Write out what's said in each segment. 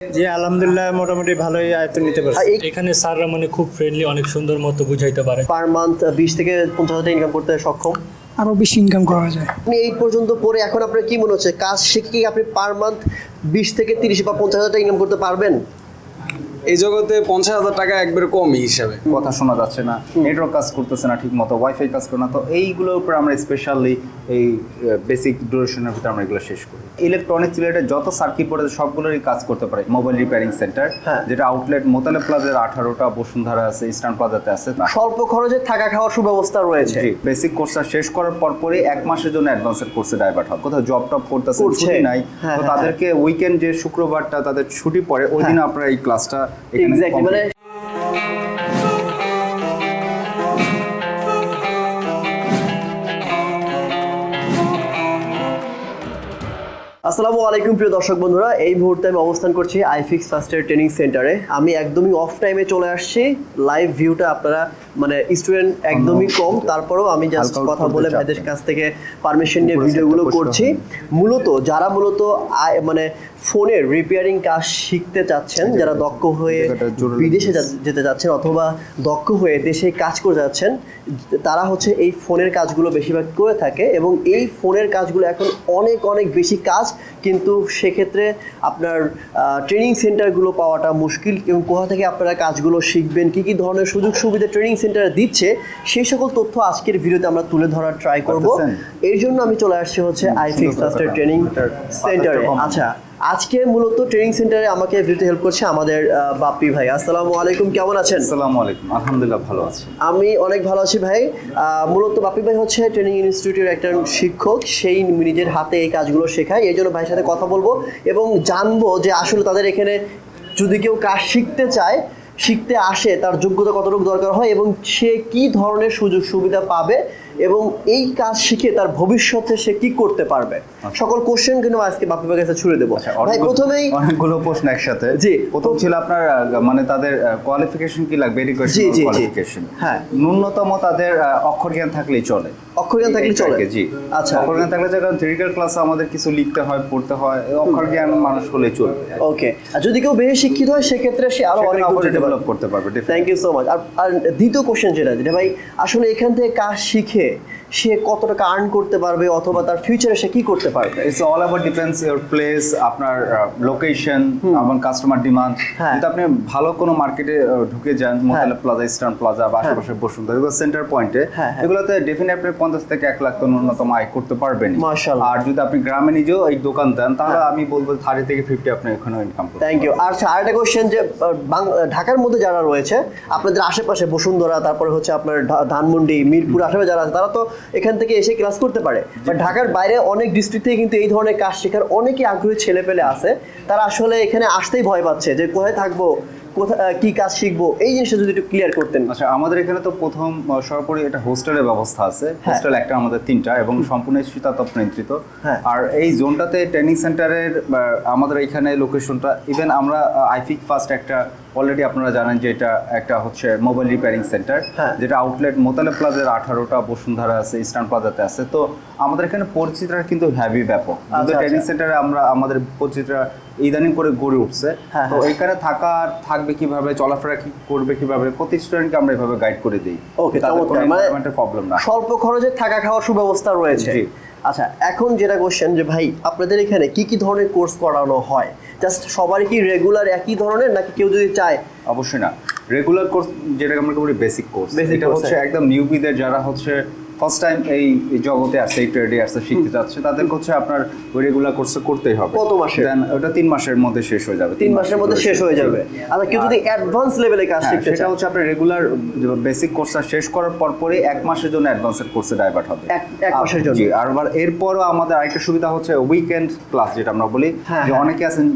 জি আলহামদুলিল্লাহ মোটামুটি ভালোই আয়ত্ত নিতে পারছি। এখানে স্যাররা মানে খুব ফ্রেন্ডলি অনেক সুন্দর মতো বুঝাইতে পারে। পার মান্থ বিশ থেকে পঞ্চাশ হাজার ইনকাম করতে সক্ষম? আরও বেশি ইনকাম করা যায়। আপনি এই পর্যন্ত পরে এখন আপনার কি মনে হচ্ছে? কাজ শিখে কি আপনি পার মান্থ বিশ থেকে তিরিশ বা পঞ্চাশ হাজার টাকা ইনকাম করতে পারবেন? এই জগতে পঞ্চাশ হাজার টাকা একবারে কমই হিসাবে। কথা শোনা যাচ্ছে না নেটওয়ার্ক কাজ করতেছে না ঠিক মতো ওয়াইফাই কাজ করে না তো এইগুলোর উপর আমরা স্পেশালি এই বেসিক ডিউরেশনের ভিতরে আমরা এগুলো শেষ করি। ইলেকট্রনিক্স রিলেটেড যত সার্কিট পড়ে সবগুলোরই কাজ করতে পারে মোবাইল রিপেয়ারিং সেন্টার হ্যাঁ। যেটা আউটলেট মোতালে প্লাজার আঠারোটা বসুন্ধরা আছে ইস্টার্ন প্লাজাতে আছে। স্বল্প খরচে থাকা খাওয়ার সুব্যবস্থা রয়েছে। বেসিক কোর্সটা শেষ করার পর পরে এক মাসের জন্য অ্যাডভান্সের কোর্সে ডাইভার্ট হয়। কোথাও জব টপ করতেছে ছুটি নাই। হ্যাঁ, তো হ্যাঁ, তাদেরকে উইকেন্ড যে শুক্রবারটা তাদের ছুটি পড়ে ওই দিন আপনারা এই ক্লাসটা এক্স্যাক্টলি মানে আসসালামু আলাইকুম প্রিয় দর্শক বন্ধুরা এই মুহূর্তে আমি অবস্থান করছি আইফিক্স ফার্স্টের ট্রেনিং সেন্টারে আমি একদমই অফ টাইমে চলে আসছি লাইভ ভিউটা আপনারা মানে স্টুডেন্ট একদমই কম তারপরেও আমি জাস্ট কথা বলে ভাইদের কাছ থেকে পারমিশন নিয়ে ভিডিওগুলো করছি। মূলত যারা মূলত মানে ফোনের রিপেয়ারিং কাজ শিখতে চাচ্ছেন যারা দক্ষ হয়ে বিদেশে যেতে যাচ্ছেন অথবা দক্ষ হয়ে দেশে কাজ করে যাচ্ছেন তারা হচ্ছে এই ফোনের কাজগুলো বেশিরভাগ করে থাকে এবং এই ফোনের কাজগুলো এখন অনেক অনেক বেশি কাজ কিন্তু সেক্ষেত্রে আপনার ট্রেনিং সেন্টারগুলো পাওয়াটা মুশকিল এবং কোথা থেকে আপনারা কাজগুলো শিখবেন কী কী ধরনের সুযোগ সুবিধা ট্রেনিং সেন্টার দিচ্ছে সেই সকল তথ্য আজকের ভিডিওতে আমরা তুলে ধরার ট্রাই করব? এর জন্য আমি চলে আসছি হচ্ছে আইফিক্স ট্রেনিং সেন্টারে আচ্ছা আজকে মূলত ট্রেনিং সেন্টারে আমাকে ভিডিওতে হেল্প করছে আমাদের বাপ্পি ভাই। আসসালামু আলাইকুম কেমন আছেন? আসসালামু আলাইকুম আলহামদুলিল্লাহ ভালো আছি। আমি অনেক ভালো আছি ভাই। মূলত বাপি ভাই হচ্ছে ট্রেনিং ইনস্টিটিউটের একজন শিক্ষক সেই নিজের হাতে এই কাজগুলো শেখায় এই জন্য ভাইয়ের সাথে কথা বলব এবং জানব যে আসলে তাদের এখানে যদি কেউ কাজ শিখতে চায় শিখতে আসে তার যোগ্যতা কতটুকু দরকার হয় এবং সে কি ধরনের সুযোগ সুবিধা পাবে এবং এই কাজ শিখে তার ভবিষ্যতে সে কি করতে পারবে? সকল কোশ্চেন কিন্তু আজকে বাপি কাছে ছুড়ে দেবো। আচ্ছা, ভাই প্রথমেই অনেকগুলো প্রশ্ন একসাথে। জি। প্রথম ছিল আপনার মানে তাদের কোয়ালিফিকেশন কি লাগবে? জি, জি, জি। কোয়ালিফিকেশন হ্যাঁ। ন্যূনতম তাদের অক্ষর জ্ঞান থাকলেই চলে। অক্ষর জ্ঞান থাকলে চলে? জি। আচ্ছা। অক্ষর জ্ঞান থাকলে কারণ থিওরিক্যাল ক্লাসে আমাদের কিছু লিখতে হয় পড়তে হয় অক্ষর জ্ঞান মানুষ হলে চলবে। ওকে আর যদি কেউ বেশি শিক্ষিত হয় সেক্ষেত্রে সে আরও অনেক ডেভেলপ করতে পারবে থ্যাংক ইউ সো মাচ আর আর দ্বিতীয় কোশ্চেন যেটা যেটা ভাই আসলে এখান থেকে কাজ শিখে de, সে কত টাকা আর্ন করতে পারবে অথবা তার ফিউচারে সে কি করতে পারবে? It's all about depends your place আপনার লোকেশন আমার কাস্টমার ডিমান্ড হ্যাঁ। যদি আপনি ভালো কোনো মার্কেটে ঢুকে যান মোতালা প্লাজা ইস্টার্ন প্লাজা বা আশেপাশে বসুন্ধরা এগুলো সেন্টার পয়েন্টে হ্যাঁ, হ্যাঁ। এগুলোতে ডেফিনেটলি আপনি পঞ্চাশ থেকে এক লাখ তো ন্যূনতম আয় করতে পারবেন। আর যদি আপনি গ্রামে নিজেও এই দোকান দেন তাহলে আমি বলব থার্টি থেকে ফিফটি আপনি এখানে ইনকাম থ্যাংক ইউ আর আরেকটা কোশ্চেন যে ঢাকার মধ্যে যারা রয়েছে আপনাদের আশেপাশে বসুন্ধরা তারপরে হচ্ছে আপনার ধানমন্ডি মিরপুর আশেপাশে যারা আছে তারা তো এখান থেকে এসে ক্লাস করতে পারে। বা ঢাকার বাইরে অনেক ডিস্ট্রিক্ট থেকে কিন্তু এই ধরনের কাজ শেখার অনেকই আগ্রহী ছেলে পেলে আছে। তারা আসলে এখানে আসতেই ভয় পাচ্ছে যে কোথায় থাকব? কি কাজ শিখব? এই জিনিসটা যদি একটু ক্লিয়ার করতেন। আচ্ছা আমাদের এখানে তো প্রথম সর্বোপরি একটা হোস্টেলের ব্যবস্থা আছে। হোস্টেল একটা আমাদের তিনটা এবং সম্পূর্ণ শীতাতপ নিয়ন্ত্রিত হ্যাঁ। আর এই জোনটাতে ট্রেনিং সেন্টারের আমাদের এখানে লোকেশনটা ইভেন আমরা আইফিক ফার্স্ট একটা অলরেডি আপনারা জানেন যে এটা একটা হচ্ছে মোবাইল রিপেয়ারিং সেন্টার হ্যাঁ। যেটা আউটলেট মোতালে প্লাজার আঠারোটা বসুন্ধরা আছে ইস্টার্ন প্লাজাতে আছে। তো আমাদের এখানে পরিচিতিটা কিন্তু হ্যাভি ব্যাপক। আচ্ছা, ট্রেনিং আচ্ছা। সেন্টারে আমরা আমাদের পরিচিতিটা ইদানিং করে গড়ে উঠছে। হ্যাঁ, তো এখানে থাকা থাকবে কীভাবে চলাফেরা কি করবে কীভাবে প্রতি স্টুডেন্টকে আমরা এভাবে গাইড করে দিই। ওকে মানে environment-এর প্রবলেম না। স্বল্প খরচে থাকা খাওয়ার সুব্যবস্থা রয়েছে। জি। আচ্ছা এখন যেটা কোশ্চেন যে ভাই আপনাদের এখানে কি কি ধরনের কোর্স করানো হয়? জাস্ট সবারই কি রেগুলার একই ধরনের নাকি কেউ যদি চায়? অবশ্যই না। রেগুলার কোর্স যেটা আমরা বলি বেসিক কোর্স এটা হচ্ছে হ্যাঁ। একদম নিউবিদের যারা হচ্ছে ফার্স্ট টাইম এই জগতে আসছে এই ট্রেডে আসছে শিখতে চাচ্ছে তাদেরকে হচ্ছে আপনার ওই রেগুলার কোর্স করতেই হবে। কত মাসের? দেন ওটা তিন মাসের মধ্যে শেষ হয়ে যাবে তিন মাসের মধ্যে শেষ হয়ে যাবে। আচ্ছা কেউ যদি অ্যাডভান্স লেভেলে কাজ হ্যাঁ, শিখতে সেটা হচ্ছে আপনার রেগুলার বেসিক কোর্সটা শেষ করার পর পরে এক মাসের জন্য অ্যাডভান্সের কোর্সে ডাইভার্ট হবে। এক- মাসের জন্য। আর এরপরও আমাদের আরেকটা সুবিধা হচ্ছে উইকেন্ড ক্লাস যেটা আমরা বলি হ্যাঁ, যে হ্যাঁ। অনেকে আছেন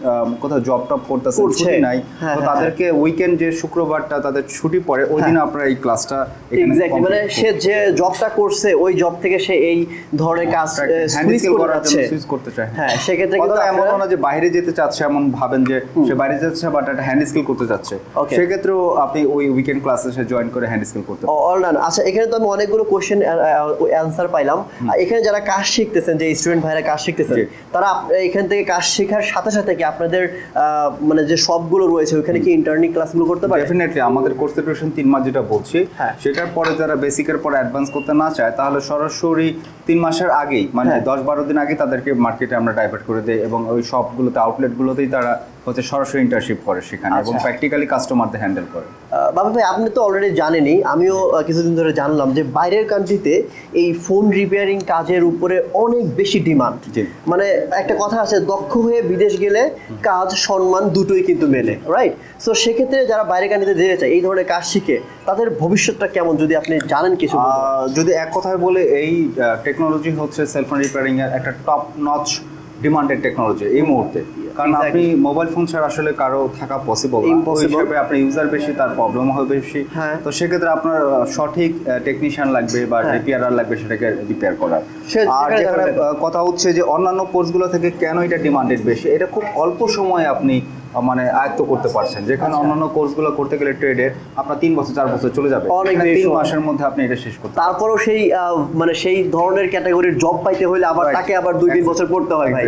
কোথাও জব টপ করতেছেন ছুটি নাই তো তাদেরকে উইকেন্ড যে শুক্রবারটা তাদের ছুটি পড়ে ওই দিন আপনারা এই ক্লাসটা এক্স্যাক্টলি মানে সে যে জবটা করছে করছে ওই জব থেকে সে এই ধরনের কাজ সুইচ স্কিল করে করার জন্য যাচ্ছে। সুইচ করতে চায়। হ্যাঁ সেক্ষেত্রে কিন্তু এমন না যে বাইরে যেতে চাচ্ছে এমন ভাবেন যে সে বাইরে যাচ্ছে বাট একটা হ্যান্ড স্কিল করতে চাচ্ছে. সেক্ষেত্রেও আপনি ওই উইকেন্ড ক্লাসে সে জয়েন করে হ্যান্ড স্কিল করতে অলরান আচ্ছা এখানে তো আমি অনেকগুলো কোশ্চেন অ্যান্সার পাইলাম। এখানে যারা কাজ শিখতেছেন যে স্টুডেন্ট ভাইরা কাজ শিখতেছেন তারা এখান থেকে কাজ শেখার সাথে সাথে কি আপনাদের আহ, মানে যে সবগুলো রয়েছে ওখানে কি ইন্টারনি ক্লাসগুলো করতে পারে? ডেফিনেটলি আমাদের কোর্স ডিউরেশন তিন মাস যেটা বলছি হ্যাঁ। সেটার পরে যারা বেসিকের পরে অ্যাডভান্স করতে না চায় তাহলে সরাসরি তিন মাসের আগেই মানে হ্যাঁ। দশ বারো দিন আগে তাদেরকে মার্কেটে আমরা ডাইভার্ট করে দিই এবং ওই সবগুলোতে আউটলেটগুলোতেই তারা হচ্ছে সরাসরি ইন্টার্নশিপ করে সেখানে এবং। প্র্যাকটিক্যালি কাস্টমারদের হ্যান্ডেল করে। বাবা ভাই আপনি তো অলরেডি জানেনই আমিও কিছুদিন ধরে জানলাম যে বাইরের কান্ট্রিতে এই ফোন রিপেয়ারিং কাজের উপরে অনেক বেশি ডিমান্ড। মানে একটা কথা আছে দক্ষ হয়ে বিদেশ গেলে কাজ সম্মান দুটোই কিন্তু মেলে রাইট সো সেক্ষেত্রে যারা বাইরের কান্ট্রিতে যেতে চায় এই ধরনের কাজ শিখে তাদের ভবিষ্যৎটা কেমন যদি আপনি জানেন কিছু যদি এক কথায় বলে এই টেকনোলজি হচ্ছে সেলফোন রিপেয়ারিং এর একটা টপ নচ ডিমান্ডেড টেকনোলজি এই মুহূর্তে। কারণ আপনি মোবাইল ফোন ছাড়া আসলে কারও থাকা পসিবল. হিসাবে আপনার ইউজার বেশি তার প্রবলেম হবে বেশি। হ্যাঁ। তো সেক্ষেত্রে আপনার সঠিক টেকনিশিয়ান লাগবে বা হ্যাঁ। রিপেয়ারার লাগবে সেটাকে রিপেয়ার করার। আর যেখানে কথা হচ্ছে যে অন্যান্য কোর্সগুলো থেকে কেন এটা ডিমান্ডেড বেশি? এটা খুব অল্প সময়ে আপনি মানে আয়ত্ত করতে পারছেন। যেখানে আচ্ছা। অন্যান্য কোর্সগুলো করতে গেলে ট্রেডের আপনার তিন বছর চার বছর চলে যাবে। অনেক তিন মাসের মধ্যে আপনি এটা শেষ করতে তারপরেও সেই মানে সেই ধরনের ক্যাটাগরির জব পাইতে হলে আবার তাকে আবার দুই তিন বছর পড়তে হয় ভাই.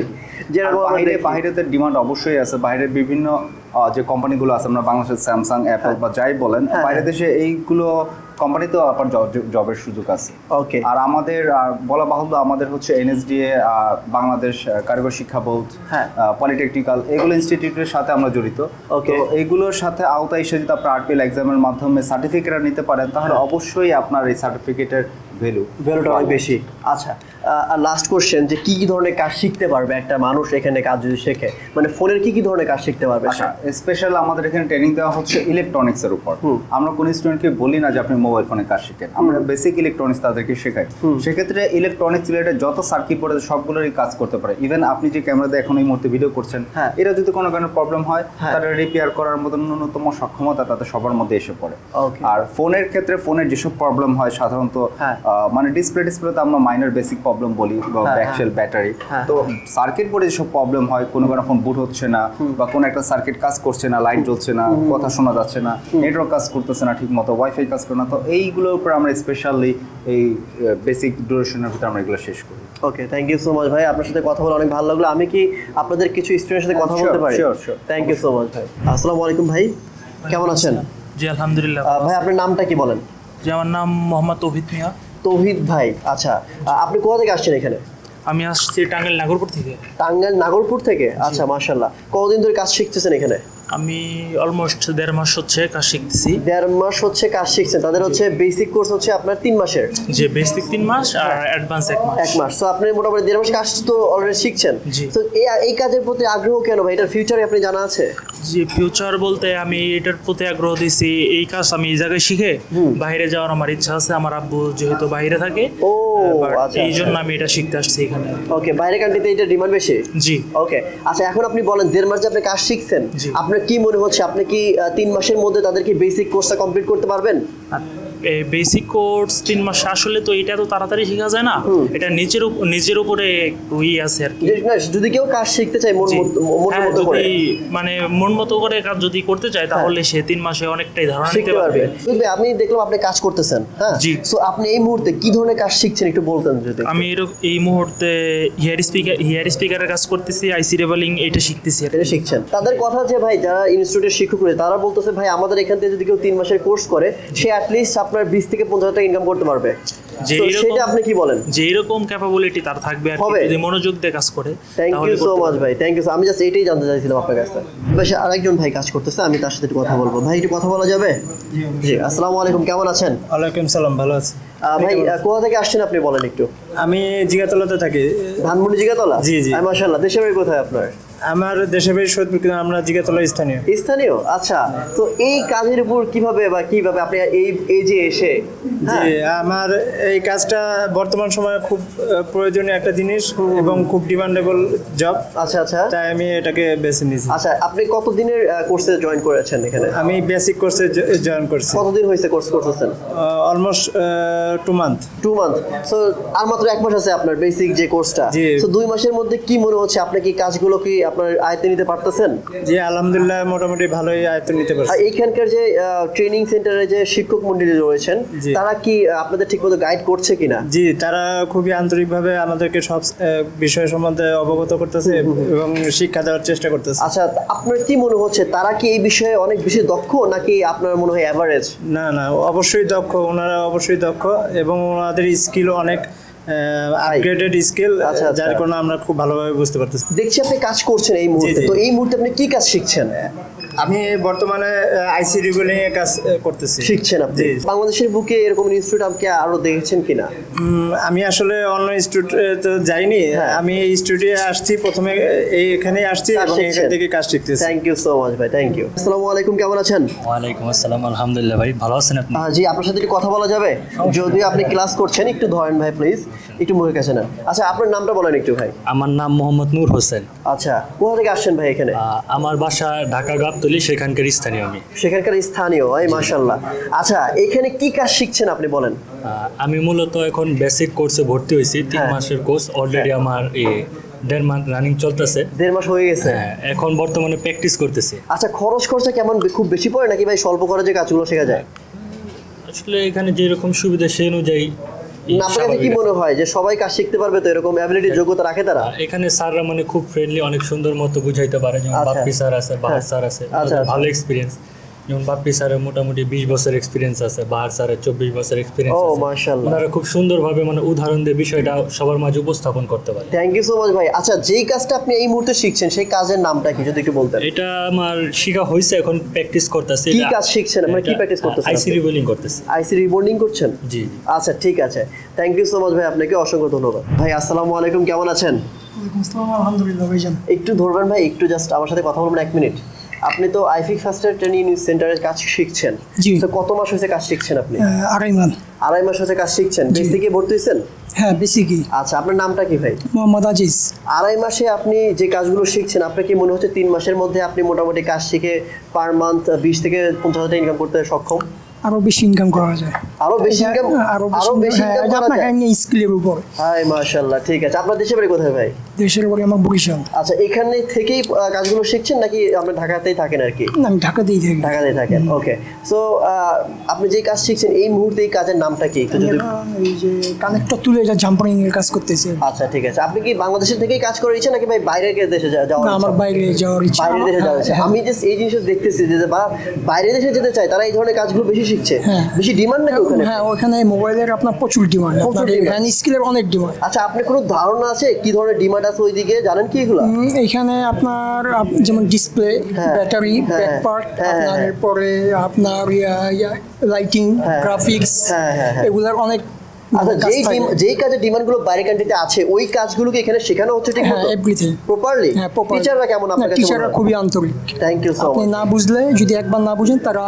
যেরকম বাইরে দেখি। বাইরেতে ডিমান্ড অবশ্যই আছে বাইরের বিভিন্ন যে কোম্পানিগুলো আছে আমরা বাংলাদেশের স্যামসাং অ্যাপল বা যাই বলেন হ্যাঁ, বাইরে। দেশে এইগুলো কোম্পানিতেও আপনার জবের সুযোগ আছে Okay. আর আমাদের বলা বাহুল্য আমাদের হচ্ছে এনএসডিএ বাংলাদেশ কারিগর শিক্ষা বোর্ড হ্যাঁ। পলিটেকনিক্যাল এগুলো ইনস্টিটিউটের সাথে আমরা জড়িত. তো এইগুলোর সাথে আওতায় এসে যদি আপনার আরপিএল এক্সামের মাধ্যমে সার্টিফিকেট নিতে পারেন তাহলে হ্যাঁ। অবশ্যই আপনার এই সার্টিফিকেটের ভ্যালু। ভ্যালুটা অনেক বেশি। আচ্ছা আর লাস্ট কোশ্চেন যে কি কি ধরনের কাজ শিখতে পারবে একটা মানুষ এখানে কাজ যদি শেখে? মানে ফোনের কি কি ধরনের কাজ শিখতে পারবে? আচ্ছা স্পেশাল আমাদের এখানে ট্রেনিং দেওয়া হচ্ছে ইলেকট্রনিক্স এর উপর। আমরা কোন স্টুডেন্টকে বলি না যে আপনি মোবাইল ফোনে কাজ শিখেন। আমরা বেসিক ইলেকট্রনিক্স তাদেরকে শেখাই। সেক্ষেত্রে ইলেকট্রনিক্স রিলেটেড যত সার্কিট পড়ে সবগুলোরই কাজ করতে পারে। ইভেন আপনি যে ক্যামেরাতে এখন এই মুহূর্তে ভিডিও করছেন হ্যাঁ। এটা যদি কোনো কারণে প্রবলেম হয় হ্যাঁ। তারা রিপেয়ার করার মতো ন্যূনতম সক্ষমতা তাদের সবার মধ্যে এসে পড়ে. আর ফোনের ক্ষেত্রে ফোনের যেসব প্রবলেম হয় সাধারণত হ্যাঁ। মানে ডিসপ্লে ডিসপ্লেতে আমরা মাইনার বেসিক প্রবলেম বলি বা হ্যাঁ, ব্যাকশেল ব্যাটারি হ্যাঁ। তো সার্কিট বোর্ডে যেসব প্রবলেম হয় কোনো কোনো ফোন বুট হচ্ছে না বা কোনো একটা সার্কিট কাজ করছে না লাইট জ্বলছে না কথা শোনা যাচ্ছে না নেটওয়ার্ক কাজ করতেছে না ঠিক মতো ওয়াইফাই কাজ করে না তো এইগুলোর উপর আমরা স্পেশালি এই বেসিক ডিউরেশনের ভিতরে আমরা এগুলো শেষ করি। Okay thank you so much ভাই আপনার সাথে কথা বলে অনেক ভালো লাগল। আমি কি আপনাদের কিছু স্টুডেন্টের সাথে কথা বলতে পারি. থ্যাংক ইউ সো মাচ ভাই। আসসালামু আলাইকুম ভাই কেমন আছেন? জি আলহামদুলিল্লাহ। ভাই আপনার নামটা কি বলেন? জি আমার নাম মোহাম্মদ তৌহিদ মিয়া। তৌহিদ ভাই আচ্ছা আপনি কোথা থেকে আসছেন এখানে? আমি আসছি টাঙ্গাইল নাগরপুর থেকে। টাঙ্গাইল নাগরপুর থেকে? আচ্ছা মাশাল্লাহ কতদিন ধরে কাজ শিখতেছেন এখানে? আমি অলমোস্ট দেড় মাস হচ্ছে কাজ শিখতেছি। দেড় মাস হচ্ছে কাজ শিখছেন। তাদের হচ্ছে বেসিক কোর্স হচ্ছে আপনার তিন মাসের। যে বেসিক তিন মাস আর অ্যাডভান্স এক মাস। এক মাস। তো আপনি মোটামুটি দেড় মাস কাজ তো অলরেডি শিখছেন। তো এই এই কাজের প্রতি আগ্রহ কেন ভাই? এটার ফিউচারে আপনি জানা আছে? যে ফিউচার বলতে আমি এটার প্রতি আগ্রহ দিয়েছি এই কাজ আমি এই জায়গায় শিখে বাইরে যাওয়ার আমার ইচ্ছা আছে আমার আব্বু যেহেতু বাইরে থাকে ও, আচ্ছা, এই জন্য আচ্ছা। আমি এটা শিখতে আসছি এখানে। ওকে বাইরে কান্ট্রিতে এটা ডিমান্ড বেশি? জি। ওকে আচ্ছা এখন আপনি বলেন দেড় মাস যে আপনি কাজ শিখছেন জি। আপনার কি মনে হচ্ছে? আপনি কি তিন মাসের মধ্যে তাদেরকে বেসিক কোর্সটা কমপ্লিট করতে পারবেন? বেসিক কোর্স তিন মাস আসলে তো এটা তো তাড়াতাড়ি শেখা যায় না? এটা নিজের নিজের উপরে ই আছে আর কি। যদি কেউ কাজ শিখতে চায় মন মতো- হ্যাঁ, করে। মানে মন মতো করে কাজ যদি করতে চায় তাহলে সে তিন মাসে অনেকটাই ধারণা নিতে পারবে। আপনি দেখলাম আপনি কাজ করতেছেন হ্যাঁ? জি। সো আপনি এই মুহূর্তে কি ধরনের কাজ শিখছেন একটু বলতেন যদি আমি এই মুহূর্তে হিয়ার স্পিকার হিয়ার স্পিকারের কাজ করতেছি আইসি এটা শিখতেছি এটা শিখছেন। তাদের কথা যে ভাই যারা ইনস্টিটিউটের শিক্ষক রয়েছে তারা বলতেছে ভাই আমাদের এখান থেকে যদি কেউ তিন মাসের কোর্স করে সে অ্যাটলিস্ট আপনার বিশ থেকে পঞ্চাশ টাকা ইনকাম করতে পারবে। যে সেটা আপনি কি বলেন? যে এরকম ক্যাপাবিলিটি তার থাকবে আর। যদি মনোযোগ দিয়ে কাজ করে থ্যাংক ইউ সো মাচ ভাই থ্যাংক ইউ আমি জাস্ট এটাই জানতে চাইছিলাম আপনার কাছে। বেশ আরেকজন ভাই কাজ করতেছে আমি তার সাথে একটু কথা বলব। ভাই একটু কথা বলা যাবে? জি আসসালামু আলাইকুম কেমন আছেন? ওয়ালাইকুম সালাম ভালো আছি। ভাই কোথা থেকে আসছেন আপনি বলেন একটু? আমি জিগাতলাতে থাকি। ধানমন্ডি জিগাতলা? জি, জি। মাশাআল্লাহ দেশের বাড়ি কোথায় আপনার? আমার দেশে বাড়ি সৈয়দপুর কিন্তু আমরা জিগাতলা স্থানীয়। স্থানীয়? আচ্ছা তো এই কাজের উপর কীভাবে বা কীভাবে আপনি এই এই যে এসে? জি হ্যাঁ, আমার এই কাজটা বর্তমান সময়ে খুব প্রয়োজনীয় একটা জিনিস এবং খুব ডিমান্ডেবল জব আচ্ছা আচ্ছা। তাই আমি এটাকে বেছে নিয়েছি। আচ্ছা আপনি কতদিনের কোর্সে জয়েন করেছেন এখানে? আমি বেসিক কোর্সে জয়েন করছি। কতদিন হয়েছে কোর্স করতেছেন? Almost two month two month so আর মাত্র এক মাস আছে আপনার বেসিক যে কোর্সটা। তো দুই মাসের মধ্যে কি মনে হচ্ছে? আপনি কি কাজগুলো কি আপনার আয়ত্তে নিতে পারতেছেন? জি আলহামদুলিল্লাহ মোটামুটি ভালোই আয়ত্ত নিতে পারছি। এইখানকার যে ট্রেনিং সেন্টারে যে শিক্ষক মন্ডলী রয়েছেন তারা কি আপনাদের ঠিকমতো গাইড করছে কিনা? জি তারা খুবই আন্তরিকভাবে আমাদেরকে সব বিষয় সম্বন্ধে অবগত করতেছে এবং শিক্ষা দেওয়ার চেষ্টা করতেছে। আচ্ছা আপনার কি মনে হচ্ছে তারা কি এই বিষয়ে অনেক বেশি দক্ষ নাকি আপনার মনে হয় অ্যাভারেজ না না অবশ্যই দক্ষ ওনারা অবশ্যই দক্ষ এবং ওনাদের স্কিল অনেক আপগ্রেডেড স্কিল আচ্ছা, আচ্ছা। যার কারণে আমরা খুব ভালোভাবে বুঝতে পারতেছি। দেখছি আপনি কাজ করছেন এই মুহূর্তে। তো এই মুহূর্তে আপনি কি কাজ শিখছেন? আমি বর্তমানে আইসি রিগুলিং এ কাজ করতেছি। শিখছেন আপনি? বাংলাদেশের বুকে এরকম ইনস্টিটিউট আপনি আরও দেখেছেন কিনা? আমি আসলে অন্য ইনস্টিটিউট তো যাইনি। হ্যাঁ। আমি এই স্টুডিও আসছি প্রথমে এই এখানে আসছি এবং এখান থেকে কাজ শিখতেছি। থ্যাংক ইউ সো মাচ ভাই থ্যাংক ইউ আসসালামু আলাইকুম কেমন আছেন? ওয়ালাইকুম আসসালাম আলহামদুলিল্লাহ ভাই ভালো আছেন আপনি? জি আপনার সাথে একটু কথা বলা যাবে? যদিও আপনি ক্লাস করছেন একটু ধরেন ভাই প্লিজ একটু মুখের কাছে নেন। আচ্ছা আপনার নামটা বলেন একটু ভাই। আমার নাম মোহাম্মদ নূর হোসেন। আচ্ছা কোথা থেকে আসছেন ভাই এখানে? আমার বাসা ঢাকা গাবতলি সেখানকার স্থানীয় আমি। সেখানকার স্থানীয় এই মাশাল্লাহ আচ্ছা এখানে কি কাজ শিখছেন আপনি বলেন? আমি মূলত এখন বেসিক কোর্সে ভর্তি হয়েছি তিন হ্যাঁ। মাসের কোর্স অলরেডি আমার দেড় মাস রানিং চলতেছে। দেড় মাস হয়ে গেছে। হ্যাঁ, এখন বর্তমানে প্র্যাকটিস করতেছি। আচ্ছা খরচ খরচা কেমন খুব বেশি পড়ে নাকি ভাই স্বল্প খরচে কাজগুলো শেখা যায়? আসলে এখানে যেরকম সুবিধা সেই অনুযায়ী আপনার কি মনে হয় যে সবাই কাজ শিখতে পারবে তো এরকম অ্যাবিলিটি যোগ্যতা রাখে তারা। এখানে স্যাররা মানে খুব ফ্রেন্ডলি অনেক সুন্দর মতো বুঝাইতে পারে যেমন আচ্ছা। বাপ্পি স্যার আছে বাহার হ্যাঁ। স্যার আছে আচ্ছা, আচ্ছা। ভালো এক্সপিরিয়েন্স যেমন বাপ্পি স্যারের মোটামুটি বিশ বছর এক্সপিরিয়েন্স আছে বাহার স্যারের চব্বিশ বছর এক্সপিরিয়েন্স ও, আছে। মাশাআল্লাহ। ওনারা খুব সুন্দরভাবে মানে উদাহরণ দিয়ে বিষয়টা সবার মাঝে উপস্থাপন করতে পারে। থ্যাংক ইউ সো মাচ ভাই। আচ্ছা যেই কাজটা আপনি এই মুহূর্তে শিখছেন সেই কাজের নামটা কি যদি একটু বলতেন? এটা আমার শিখা হয়েছে এখন প্র্যাকটিস করতেছি। কি কাজ শিখছেন? আপনারা কি practice করতেছেন আইসি? রিবোলিং করতেছি। আইসি রিবোর্ডিং করছেন? জি। জি আচ্ছা ঠিক আছে। থ্যাংক ইউ সো মাচ ভাই আপনাকে অসংখ্য ধন্যবাদ। ভাই আসসালামু আলাইকুম কেমন আছেন? আলহামদুলিল্লাহ ভাইজান। একটু ধরবেন ভাই একটু জাস্ট আমার সাথে কথা বলবেন এক মিনিট আপনি তো আইফিক ফার্স্টার ট্রেনিং সেন্টারের কাজ শিখছেন। জি। তো কত মাস হয়েছে কাজ শিখছেন আপনি? আড়াই মান আড়াই মাস হয়েছে কাজ শিখছেন। বেসিকে ভর্তি হয়েছেন? হ্যাঁ বেসিকই আচ্ছা আপনার নামটা কি ভাই? মোহাম্মদ আজিজ। আড়াই মাসে আপনি যে কাজগুলো শিখছেন আপনার কি মনে হচ্ছে তিন মাসের মধ্যে আপনি মোটামুটি কাজ শিখে পার মান্থ বিশ থেকে পঞ্চাশ হাজার ইনকাম করতে সক্ষম? আরও বেশি ইনকাম করা যায়। আরও বেশি ইনকাম আরও বেশি হ্যাঁ, ইনকাম করা আপনার যায়? হ্যাং স্কিলের উপর। হাই মাশাআল্লাহ ঠিক আছে। আপনার দেশে বাড়ি কোথায় ভাই? দেশের বাড়ি আমার বরিশাল। আচ্ছা এখানে থেকেই কাজগুলো শিখছেন নাকি আপনি ঢাকাতেই থাকেন আর কি? আমি ঢাকাতেই থাকি। ঢাকাতেই থাকেন ওকে সো আপনি যে কাজ শিখছেন এই মুহূর্তে এই কাজের নামটা কি? একটু যদি এই যে কানেক্টর তুলে এটা জাম্পারিং এর কাজ করতেছি। আচ্ছা ঠিক আছে। আপনি কি বাংলাদেশের থেকেই কাজ করে ইচ্ছা নাকি ভাই বাইরের দেশে যা- যাওয়ার না আমার বাইরে যাওয়ার ইচ্ছা। বাইরের দেশে যাওয়ার ইচ্ছা। হ্যাঁ, আমি জাস্ট এই জিনিসটা দেখতেছি যে যে বা বাইরের দেশে যেতে চায় তারা এই ধরনের কাজগুলো বেশি শিখছে। হ্যাঁ। বেশি ডিমান্ড নাকি ওখানে? হ্যাঁ ওখানে মোবাইলের আপনার প্রচুর ডিমান্ড আপনার। হ্যান্ড স্কিলের অনেক ডিমান্ড আচ্ছা আপনার কোনো ধারণা আছে কি ধরনের ডিমান্ড আছে ওইদিকে জানেন কি এগুলো? এখানে আপনার যেমন ডিসপ্লে ব্যাটারি ব্যাক পার্ট আপনার। এরপরে আপনার লাইটিং হ্যাঁ, গ্রাফিক্স হ্যাঁ, হ্যাঁ। এগুলার অনেক আচ্ছা যেই যেই কাজের ডিমান্ডগুলো বাইরের কান্ট্রিতে আছে ওই কাজগুলোকে এখানে শেখানো হচ্ছে ঠিক হ্যাঁ এভরিথিং প্রপারলি টিচাররা কেমন আপনার টিচাররা খুবই আন্তরিক। থ্যাংক ইউ সো আপনি মাচ না বুঝলে যদি একবার না বুঝেন তারা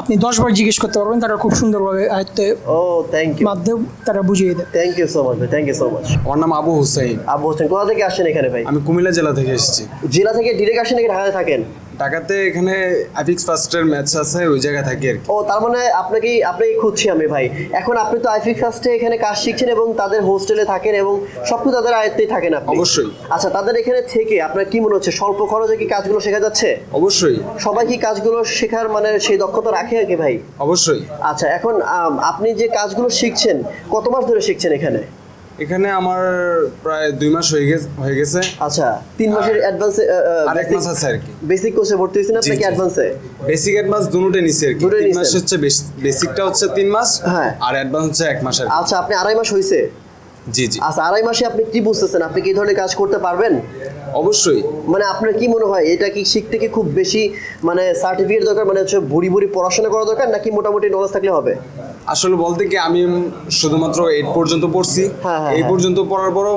আপনি দশবার জিজ্ঞেস করতে পারবেন তারা খুব সুন্দরভাবে আয়ত্তে ও থ্যাংক ইউ মাধ্যমে তারা বুঝিয়ে দেয়। থ্যাংক ইউ সো মাচ ভাই থ্যাংক ইউ সো মাচ আমার নাম আবু হুসাইন। আবু হোসেন কোথা থেকে আসেন এখানে ভাই? আমি কুমিল্লা জেলা থেকে এসেছি। জেলা থেকে ডিরেক্ট আসেন এখানে ঢাকাতে থাকেন? ঢাকাতে এখানে আইফিক্স ফার্স্টের ম্যাচ আছে ওই জায়গায় থাকি আর কি। ও তার মানে আপনাকেই আপনাকে খুঁজছি আমি ভাই। এখন আপনি তো আইফিক ফার্স্টে এখানে কাজ শিখছেন এবং তাদের হোস্টেলে থাকেন এবং সবকিছু তাদের আয়ত্তেই থাকেন আপনি। অবশ্যই। আচ্ছা তাদের এখানে থেকে আপনার কি মনে হচ্ছে স্বল্প খরচে কি কাজগুলো শেখা যাচ্ছে? অবশ্যই। সবাই কি কাজগুলো শেখার মানে সেই দক্ষতা রাখে আর কি ভাই? অবশ্যই। আচ্ছা এখন আপনি যে কাজগুলো শিখছেন কত মাস ধরে শিখছেন এখানে? এখানে আমার প্রায় দুই মাস হয়ে গেছে হয়ে গেছে। আচ্ছা তিন মাসের অ্যাডভান্সে আর এক মাস আছে আর কি। বেসিক কোর্সে ভর্তি হয়েছেন আপনি কি অ্যাডভান্সে বেসিক অ্যাডভান্স দুটোতে নিছি আর কি। তিন মাস। হচ্ছে বেসিকটা হচ্ছে তিন মাস হ্যাঁ। আর অ্যাডভান্স হচ্ছে এক মাস আর আচ্ছা আপনি আড়াই মাস হয়েছে? জি জি। আচ্ছা আড়াই মাসে আপনি কি বুঝতেছেন? আপনি কি ধরনের কাজ করতে পারবেন? অবশ্যই। মানে আপনার কি মনে হয় এটা কি শিখতে কি খুব বেশি মানে সার্টিফিকেট দরকার? মানে হচ্ছে ভুড়ি ভুড়ি পড়াশোনা করা দরকার নাকি মোটামুটি নলেজ থাকলে হবে? আসলে বলতে কি আমি শুধুমাত্র এইট পর্যন্ত পড়ছি। হ্যাঁ, হ্যাঁ, এই হ্যাঁ। পর্যন্ত পড়ার পরও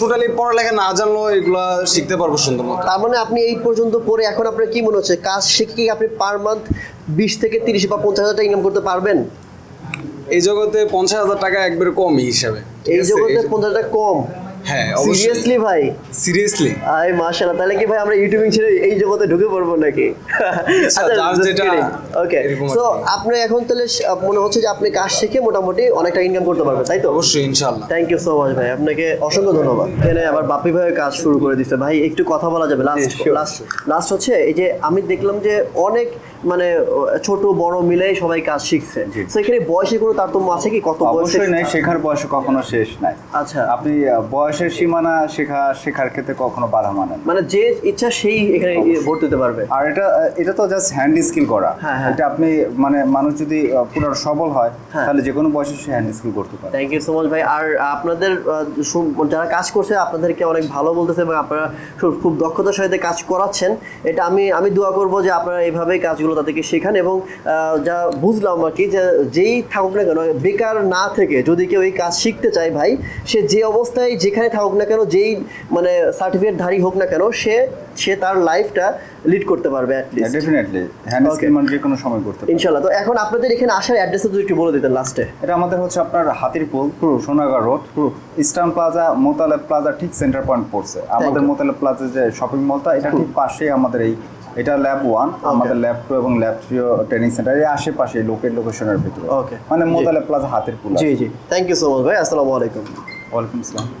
টোটালি পড়ালেখা না জানলেও এগুলা শিখতে পারব সুন্দর মতো তার মানে আপনি এইট পর্যন্ত পড়ে এখন আপনার কি মনে হচ্ছে? কাজ শিখে কি আপনি পার মান্থ বিশ থেকে তিরিশ বা পঞ্চাশ হাজার টাকা ইনকাম করতে পারবেন? এই জগতে পঞ্চাশ হাজার টাকা একবারে কমই হিসাবে। এই? জগতে পঞ্চাশ টাকা কম। হ্যাঁ সিরিয়াসলি ভাই? সিরিয়াসলি আই মাশাআল্লাহ তাহলে কি ভাই আমরা ইউটিউবিং ছেড়ে এই জগতে ঢুকে পড়ব নাকি? আচ্ছা, ওকে এরকম সো আপনি এখন তাহলে মনে হচ্ছে যে আপনি কাজ শিখে মোটামুটি অনেকটা ইনকাম করতে পারবেন তাই তো? অবশ্যই ইনশাল্লাহ থ্যাংক ইউ সো মাচ ভাই। আপনাকে অসংখ্য ধন্যবাদ। এখানে আবার বাপি ভাই কাজ শুরু করে দিচ্ছে ভাই একটু কথা বলা যাবে। লাস্ট লাস্ট লাস্ট হচ্ছে এই যে আমি দেখলাম যে অনেক মানে ছোট বড় মিলে সবাই কাজ শিখছে। তো এখানে বয়সে কোনো তারতম্য আছে কি? কত বয়সে নাই শেখার বয়স কখনো শেষ নাই। আচ্ছা। আপনি বয়সের সীমানা শেখা শেখার ক্ষেত্রে কখনো বাধা মানেন মানে যে ইচ্ছা সেই এখানে ভর্তি হতে পারবে। আর এটা এটা তো জাস্ট হ্যান্ড স্কিল করা। হ্যাঁ, হ্যাঁ। এটা আপনি মানে মানুষ যদি পুরো সবল হয় হ্যাঁ। তাহলে যে কোনো বয়সে সে হ্যান্ড স্কিল করতে পারে। থ্যাংক ইউ সো মাচ ভাই। আর আপনাদের যারা কাজ করছে আপনাদেরকে অনেক ভালো বলতেছে এবং আপনারা খুব- দক্ষতার সহিত কাজ করাচ্ছেন এটা আমি আমি দোয়া করব যে আপনারা এইভাবেই কাজগুলো তাদেরকে শেখান এবং যা বুঝলাম আর কি যে যেই থাকুক না কেন বেকার না থেকে যদি কেউ এই কাজ শিখতে চায় ভাই সে যে অবস্থায় যেখানে থাকুক না কেন যেই মানে সার্টিফিকেটধারী হোক না কেন সে সে তার লাইফটা লিড করতে পারবে ডেফিনেটলি হ্যান্ড স্কিল মানে যে কোনো সময় করতে পারে। ইনশাল্লাহ তো এখন আপনাদের এখানে আসার অ্যাড্রেসটা যদি একটু বলে দিতেন লাস্টে এটা আমাদের হচ্ছে আপনার Hatirpool Sonargaon road. Eastern plaza Motaleb plaza ঠিক সেন্টার পয়েন্ট পড়ছে। আমাদের. মোতালেব প্লাজা যে শপিং মলটা এটা ঠিক পাশেই আমাদের এই এটা ল্যাব ওয়ান আমাদের ল্যাব টু এবং ল্যাব থ্রি ট্রেনিং সেন্টার এই আশেপাশে লোকের লোকেশনের ভিতরে। ওকে মানে মোতালে প্লাস হাতের হাতিরপুল জি জি। থ্যাংক ইউ সো মাচ ভাই। আসসালামু আলাইকুম। ওয়ালাইকুম আসসালাম।